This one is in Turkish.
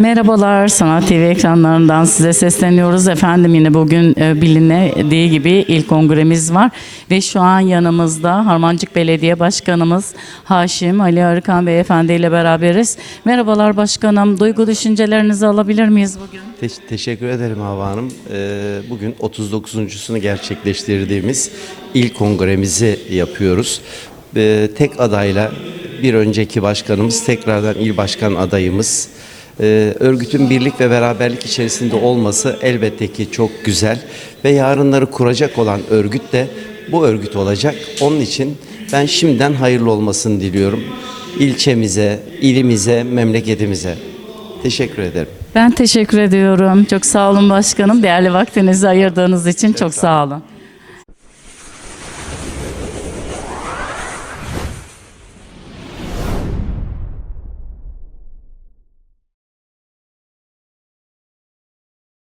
Merhabalar, Sanat TV ekranlarından size sesleniyoruz. Efendim yine bugün e, bilindiği gibi ilk kongremiz var. Ve şu an yanımızda Harmancık Belediye Başkanımız Haşim Ali Arıkan Beyefendi ile beraberiz. Merhabalar başkanım, duygu düşüncelerinizi alabilir miyiz bugün? Te- teşekkür ederim Hava Hanım. Ee, bugün 39.sunu gerçekleştirdiğimiz ilk kongremizi yapıyoruz. Ee, tek adayla bir önceki başkanımız tekrardan il başkan adayımız. Ee, örgütün birlik ve beraberlik içerisinde olması elbette ki çok güzel ve yarınları kuracak olan örgüt de bu örgüt olacak. Onun için ben şimdiden hayırlı olmasını diliyorum. İlçemize, ilimize, memleketimize. Teşekkür ederim. Ben teşekkür ediyorum. Çok sağ olun başkanım. Değerli vaktinizi ayırdığınız için çok sağ olun.